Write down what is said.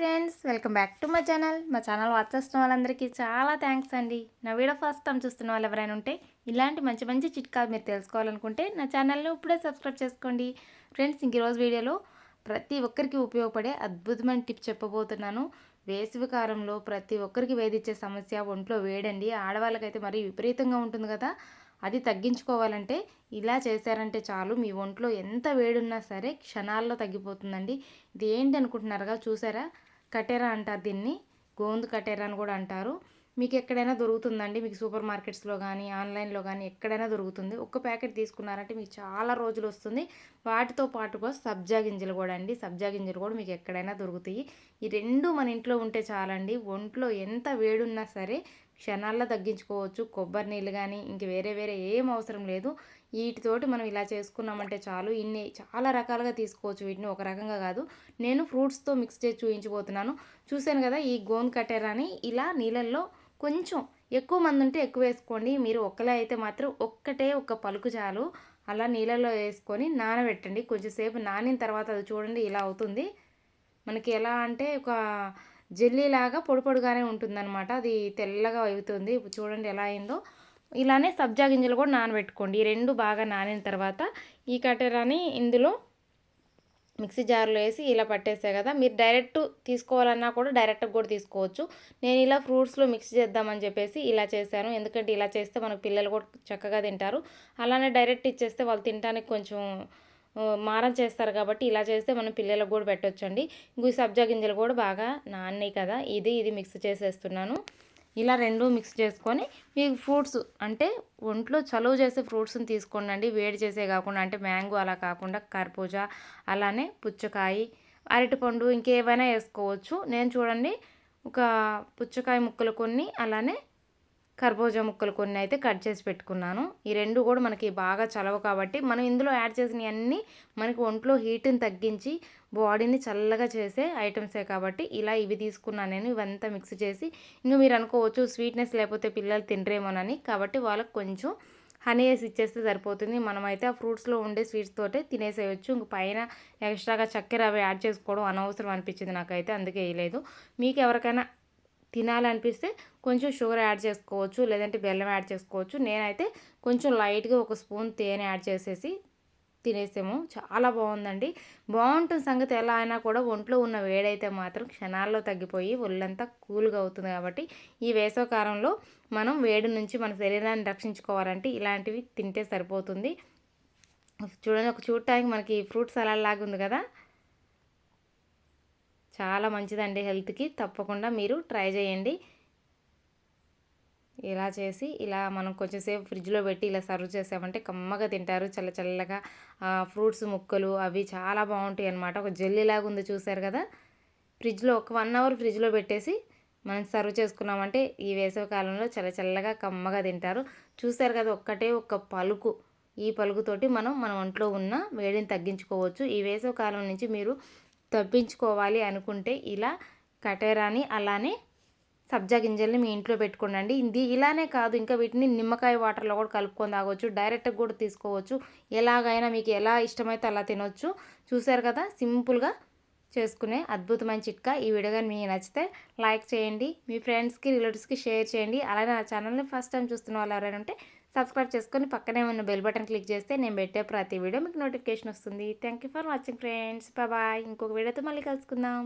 Friends welcome back to my channel. మా channel watch చేస్తున్న వాళ్ళందరికీ చాలా థ్యాంక్స్ అండి. నా వీడియో ఫస్ట్ టైం చూస్తున్న వాళ్ళు ఎవరైనా ఉంటే ఇలాంటి మంచి మంచి చిట్కాలు మీరు తెలుసుకోవాలనుకుంటే నా ఛానల్ని ఇప్పుడే సబ్స్క్రైబ్ చేసుకోండి. ఫ్రెండ్స్ ఇంక ఈరోజు వీడియోలో ప్రతి ఒక్కరికి ఉపయోగపడే అద్భుతమైన టిప్ చెప్పబోతున్నాను. వేసవి కాలంలో ప్రతి ఒక్కరికి వేధించే సమస్య ఒంట్లో వేడండి. ఆడవాళ్ళకైతే మరీ విపరీతంగా ఉంటుంది కదా. అది తగ్గించుకోవాలంటే ఇలా చేశారంటే చాలు. మీ ఒంట్లో ఎంత వేడున్నా సరే క్షణాల్లో తగ్గిపోతుందండి. ఇది ఏంటి అనుకుంటున్నారుగా? చూసారా? కటేరా అంటారు దీన్ని. గోందు కటేరా అని కూడా అంటారు. మీకు ఎక్కడైనా దొరుకుతుందండి? మీకు సూపర్ మార్కెట్స్లో కానీ ఆన్లైన్లో కానీ ఎక్కడైనా దొరుకుతుంది. ఒక్క ప్యాకెట్ తీసుకున్నారంటే మీకు చాలా రోజులు వస్తుంది. వాటితో పాటుగా సబ్జా గింజలు కూడా అండి. సబ్జా గింజలు కూడా మీకు ఎక్కడైనా దొరుకుతాయి. ఈ రెండు మన ఇంట్లో ఉంటే చాలండి. ఒంట్లో ఎంత వేడున్నా సరే క్షణాల్లో తగ్గించుకోవచ్చు. కొబ్బరి నీళ్ళు కానీ ఇంక వేరే వేరే ఏం అవసరం లేదు. వీటితోటి మనం ఇలా చేసుకున్నామంటే చాలు. ఇన్ని చాలా రకాలుగా తీసుకోవచ్చు. వీటిని ఒక రకంగా కాదు. నేను ఫ్రూట్స్తో మిక్స్ చేసి చూపించబోతున్నాను చూశాను కదా ఈ గోన్ కట్టెరాని ఇలా నీళ్ళల్లో కొంచెం ఎక్కువ మంది ఉంటే ఎక్కువ వేసుకోండి. మీరు ఒక్కలే అయితే మాత్రం ఒక్కటే ఒక పలుకు చాలు. అలా నీళ్ళల్లో వేసుకొని నానబెట్టండి. కొంచెంసేపు నానిన తర్వాత అది చూడండి ఇలా అవుతుంది. మనకి ఎలా అంటే ఒక జెల్లీలాగా పొడి పొడిగానే ఉంటుందన్నమాట. అది తెల్లగా అవుతుంది ఇప్పుడు చూడండి ఎలా అయిందో. ఇలానే సబ్జా గింజలు కూడా నానబెట్టుకోండి. ఈ రెండు బాగా నానిన తర్వాత ఈ కట్టెరాని ఇందులో మిక్సీ జార్లో వేసి ఇలా పట్టేసే కదా. మీరు డైరెక్ట్ తీసుకోవాలన్నా కూడా డైరెక్ట్గా కూడా తీసుకోవచ్చు. నేను ఇలా ఫ్రూట్స్లో మిక్స్ చేద్దామని చెప్పేసి ఇలా చేశాను. ఎందుకంటే ఇలా చేస్తే మనకు పిల్లలు కూడా చక్కగా తింటారు. అలానే డైరెక్ట్ ఇచ్చేస్తే వాళ్ళు తినడానికి కొంచెం మారం చేస్తారు కాబట్టి ఇలా చేస్తే మనం పిల్లలకు కూడా పెట్టొచ్చండి. ఇంకో సబ్జా గింజలు కూడా బాగా నాన్నాయి కదా ఇది ఇది మిక్స్ చేసేస్తున్నాను. ఇలా రెండు మిక్స్ చేసుకొని మీకు ఫ్రూట్స్ అంటే ఒంట్లో చలువ చేసే ఫ్రూట్స్ని తీసుకోండి వేడి చేసే కాకుండా అంటే మ్యాంగో అలా కాకుండా కర్బూజా అలానే పుచ్చకాయ అరటిపండు ఇంకేమైనా వేసుకోవచ్చు. నేను చూడండి ఒక పుచ్చకాయ ముక్కలు కొన్ని అలానే కర్బూజా ముక్కలు కొన్ని అయితే కట్ చేసి పెట్టుకున్నాను. ఈ రెండు కూడా మనకి బాగా చలవ కాబట్టి మనం ఇందులో యాడ్ చేసినవన్నీ మనకి ఒంట్లో హీట్ని తగ్గించి బాడీని చల్లగా చేసే ఐటమ్సే కాబట్టి ఇలా ఇవి తీసుకున్నాను నేను ఇవంతా మిక్స్ చేసి ఇంకా మీరు అనుకోవచ్చు స్వీట్నెస్ లేకపోతే పిల్లలు తినరేమోనని కాబట్టి వాళ్ళకి కొంచెం హనీ వేసి ఇచ్చేస్తే సరిపోతుంది. మనమైతే ఆ ఫ్రూట్స్లో ఉండే స్వీట్స్ తోటే తినేసేయచ్చు. ఇంక పైన ఎక్స్ట్రాగా చక్కెర అవి యాడ్ చేసుకోవడం అనవసరం అనిపించింది నాకైతే అందుకే వేయలేదు. మీకు ఎవరికైనా తినాలనిపిస్తే కొంచెం షుగర్ యాడ్ చేసుకోవచ్చు లేదంటే బెల్లం యాడ్ చేసుకోవచ్చు. నేనైతే కొంచెం లైట్గా ఒక స్పూన్ తేనె యాడ్ చేసేసి తినేసాము. చాలా బాగుందండి. బాగుంటుంది సంగతి ఎలా అయినా కూడా ఒంట్లో ఉన్న వేడైతే మాత్రం క్షణాల్లో తగ్గిపోయి ఒళ్ళంతా కూల్గా అవుతుంది కాబట్టి ఈ వేసవకాలంలో మనం వేడి నుంచి మన శరీరాన్ని రక్షించుకోవాలంటే ఇలాంటివి తింటే సరిపోతుంది. చూడండి ఒక చూడటానికి మనకి ఫ్రూట్ సలాడ్ లాగా ఉంది కదా? చాలా మంచిదండి హెల్త్కి. తప్పకుండా మీరు ట్రై చేయండి. ఇలా చేసి ఇలా మనం కొంచెంసేపు ఫ్రిడ్జ్లో పెట్టి ఇలా సర్వ్ చేసామంటే కమ్మగా తింటారు. చల్ల చల్లగా ఫ్రూట్స్ ముక్కలు అవి చాలా బాగుంటాయి అనమాట ఒక జెల్లీలాగా ఉంది చూసారు కదా? ఫ్రిడ్జ్లో ఒక వన్ అవర్ ఫ్రిడ్జ్లో పెట్టేసి మనం సర్వ్ చేసుకున్నామంటే ఈ వేసవి కాలంలో చల్ల చల్లగా కమ్మగా తింటారు. చూసారు కదా? ఒక్కటే ఒక పలుకు. ఈ పలుకుతోటి మనం మన ఒంట్లో ఉన్న వేడిని తగ్గించుకోవచ్చు. ఈ వేసవి కాలం నుంచి మీరు తప్పించుకోవాలి అనుకుంటే ఇలా కటేరాని అలానే సబ్జా గింజల్ని మీ ఇంట్లో పెట్టుకోండి ఇది ఇలానే కాదు ఇంకా వీటిని నిమ్మకాయ వాటర్లో కూడా కలుపుకొని తాగొచ్చు డైరెక్ట్గా కూడా తీసుకోవచ్చు. ఎలాగైనా మీకు ఎలా ఇష్టమైతే అలా తినొచ్చు. చూసారు కదా సింపుల్గా చేసుకునే అద్భుతమైన చిట్కా ఈ వీడియో కానీ మీకు నచ్చితే లైక్ చేయండి. మీ ఫ్రెండ్స్కి రిలేటివ్స్కి షేర్ చేయండి. అలానే నా ఛానల్ని ఫస్ట్ టైం చూస్తున్న వాళ్ళు ఎవరైనా ఉంటే సబ్స్క్రైబ్ చేసుకొని పక్కనే ఉన్న బెల్ బటన్ క్లిక్ చేస్తే నేను పెట్టే ప్రతి వీడియో మీకు నోటిఫికేషన్ వస్తుంది. Thank you for watching friends bye ఇంకొక వీడియోతో మళ్ళీ కలుసుకుందాం.